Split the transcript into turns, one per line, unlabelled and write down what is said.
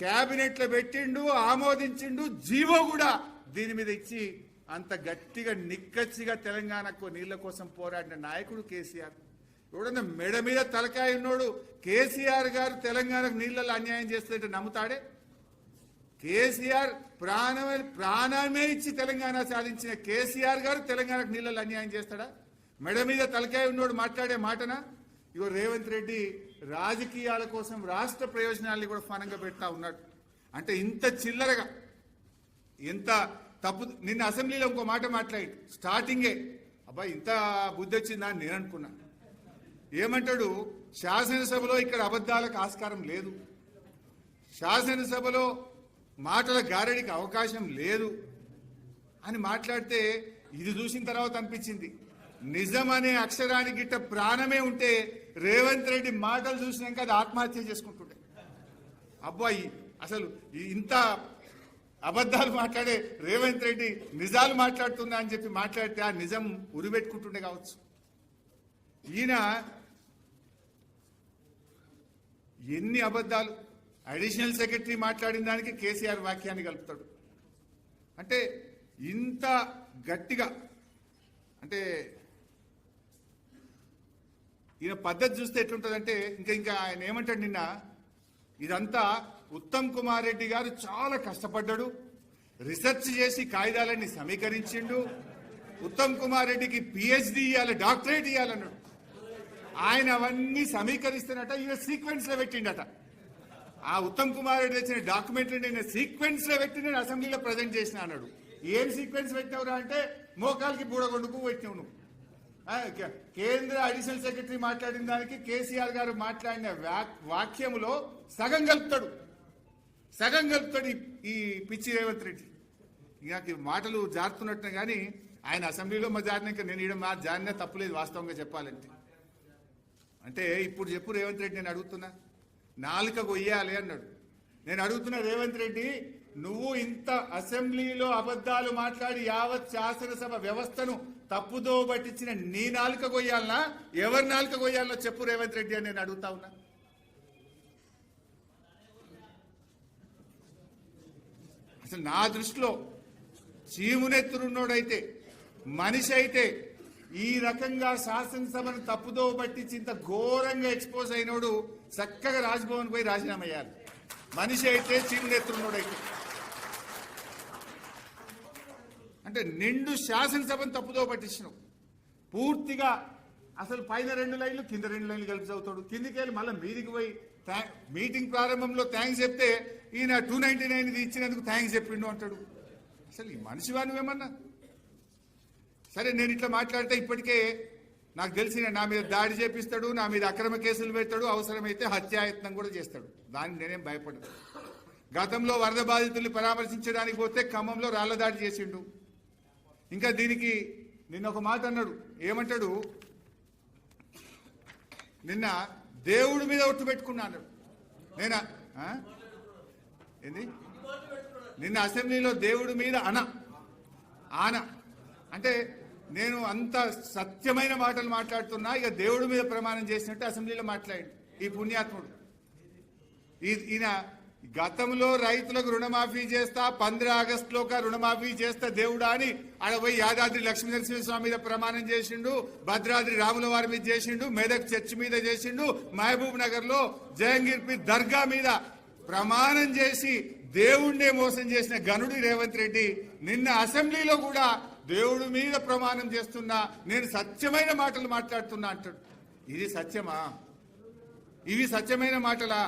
క్యాబినెట్లో పెట్టిండు ఆమోదించిండు జీవో కూడా దీని మీద ఇచ్చి అంత గట్టిగా నిక్కచ్చిగా తెలంగాణకు నీళ్ళ కోసం పోరాడిన నాయకుడు కేసీఆర్. ఎవడన్నా మెడ మీద తలకాయ ఉన్నోడు కేసీఆర్ గారు తెలంగాణకు నీళ్ళలో అన్యాయం చేస్తుంటే నమ్ముతాడే? కేసీఆర్ ప్రాణమే ప్రాణమే ఇచ్చి తెలంగాణ సాధించిన కేసీఆర్ గారు తెలంగాణకు నీళ్ళలో అన్యాయం చేస్తాడా? మెడ మీద తలకాయ ఉన్నోడు మాట్లాడే మాటనా? ఇగో రేవంత్ రెడ్డి రాజకీయాల కోసం రాష్ట్ర ప్రయోజనాల్ని కూడా ఫనంగా పెడతా ఉన్నాడు. అంటే ఇంత చిల్లరగా ఎంత తప్పు నిన్న అసెంబ్లీలో ఇంకో మాట మాట్లాడి స్టార్టింగే అబ్బా ఇంత బుద్ధి వచ్చిందా అని నేను అనుకున్నా. ఏమంటాడు? శాసనసభలో ఇక్కడ అబద్ధాలకు ఆస్కారం లేదు. శాసనసభలో మాటల గారడికి అవకాశం లేదు అని మాట్లాడితే ఇది చూసిన తర్వాత అనిపించింది. నిజం అనే అక్షరానికి గిట్ట ప్రాణమే ఉంటే రేవంత్ రెడ్డి మాటలు చూసినాక అది ఆత్మహత్య చేసుకుంటుండే. అబ్బాయి అసలు ఈ ఇంత అబద్ధాలు మాట్లాడే రేవంత్ రెడ్డి నిజాలు మాట్లాడుతుందా అని చెప్పి మాట్లాడితే ఆ నిజం ఉరిపెట్టుకుంటుండే కావచ్చు. ఈయన ఎన్ని అబద్ధాలు అడిషనల్ సెక్రటరీ మాట్లాడిన దానికి కేసీఆర్ వాక్యాన్ని కలుపుతాడు. అంటే ఇంత గట్టిగా అంటే ఈయన పద్ధతి చూస్తే ఎట్లుంటుందంటే ఇంకా ఇంకా ఆయన ఏమంటాడు నిన్న? ఇదంతా ఉత్తమ్ కుమార్ రెడ్డి గారు చాలా కష్టపడ్డాడు. రీసెర్చ్ చేసి కాగితాలన్నీ సమీకరించిండు. ఉత్తమ్ కుమార్ రెడ్డికి పిహెచ్డి ఇవ్వాలి డాక్టరేట్ ఇవ్వాలన్నాడు ఆయన అవన్నీ సమీకరిస్తున్నట ఈయన సీక్వెన్స్లో పెట్టిండట. ఆ ఉత్తమ్ కుమార్ రెడ్డి తెచ్చిన డాక్యుమెంట్ నేను సీక్వెన్స్లో పెట్టి నేను అసెంబ్లీలో ప్రజెంట్ చేసిన అన్నాడు. ఏం సీక్వెన్స్ పెట్టినవరా అంటే మోకాలకి బూడగొండుకు పెట్టినావు నువ్వు కేంద్ర అడిషనల్ సెక్రటరీ మాట్లాడిన దానికి కేసీఆర్ గారు మాట్లాడిన వాక్- వాక్యములో సగం కలుపుతాడు సగం కలుపుతాడు ఈ- పిచ్చి రేవంత్ రెడ్డి. ఇక మాటలు జారుతున్నట్టు కానీ ఆయన అసెంబ్లీలో మా జారినాక నేను ఈడ మా జారినా తప్పులేదు వాస్తవంగా చెప్పాలంటే. అంటే ఇప్పుడు చెప్పు రేవంత్ రెడ్డి నేను అడుగుతున్నా. నాలుక కొయ్యాలి అన్నాడు. నేను అడుగుతున్నా రేవంత్ రెడ్డి నువ్వు ఇంత అసెంబ్లీలో అబద్ధాలు మాట్లాడి యావత్ శాసనసభ వ్యవస్థను తప్పుదో పట్టించిన నీ నాలుక కొయ్యాలనా? ఎవరి నాలుక కొయ్యాలనో చెప్పు రేవంత్ రెడ్డి అని నేను అడుగుతా ఉన్నా. అసలు నా దృష్టిలో చీమునెత్తురున్నోడైతే మనిషి అయితే ఈ రకంగా శాసనసభను తప్పుదో పట్టించి ఇంత ఘోరంగా ఎక్స్పోజ్ అయినోడు చక్కగా రాజ్భవన్ పోయి రాజీనామా అయ్యాలి మనిషి అయితే చీమునెత్తురున్నోడైతే. అంటే నిండు శాసనసభను తప్పుదో పట్టించినావు. పూర్తిగా అసలు పైన రెండు లైన్లు కింద రెండు లైన్లు కలిపి చదువుతాడు. కిందికి వెళ్ళి మళ్ళీ మీదికి పోయి మీటింగ్ ప్రారంభంలో థ్యాంక్స్ చెప్తే ఈయన టూ నైన్టీ నైన్ ఇచ్చినందుకు థ్యాంక్స్ చెప్పిండు అంటాడు. అసలు ఈ మనిషి వాడు ఏమన్నా? సరే నేను ఇట్లా మాట్లాడితే ఇప్పటికే నాకు తెలిసిన నా మీద దాడి చేపిస్తాడు నా మీద అక్రమ కేసులు పెడతాడు అవసరమైతే హత్యాయత్నం కూడా చేస్తాడు. దానికి నేనేం భయపడదు గతంలో వరద బాధితుల్ని పరామర్శించడానికి పోతే ఖమ్మంలో రాళ్ళ దాడి చేసిండు. ఇంకా దీనికి నిన్న ఒక మాట అన్నాడు. ఏమంటాడు? నిన్న దేవుడి మీద ఒట్టు పెట్టుకున్నా అన్నాడు. నేనా? ఏంది? నిన్న అసెంబ్లీలో దేవుడి మీద అన. ఆన. అంటే నేను అంత సత్యమైన మాటలు మాట్లాడుతున్నా ఇక దేవుడి మీద ప్రమాణం చేసినట్టు అసెంబ్లీలో మాట్లాడి ఈ పుణ్యాత్ముడు. ఈ- ఈయన గతంలో రైతులకు రుణమాఫీ చేస్తా పంద్రా ఆగస్టులోక రుణమాఫీ చేస్తా దేవుడా అని ఆడ పోయి యాదాద్రి లక్ష్మీ నరసింహస్వామి మీద ప్రమాణం చేసిండు భద్రాద్రి రాముల వారి మీద చేసిండు మెదక్ చర్చి మీద చేసిండు మహబూబ్ నగర్లో జయంగిర్పి దర్గా మీద ప్రమాణం చేసి దేవుణ్ణే మోసం చేసిన గనుడి రేవంత్ రెడ్డి నిన్న అసెంబ్లీలో కూడా దేవుడి మీద ప్రమాణం చేస్తున్నా నేను సత్యమైన మాటలు మాట్లాడుతున్నా అంటాడు. ఇది సత్యమా? ఇవి సత్యమైన మాటలా?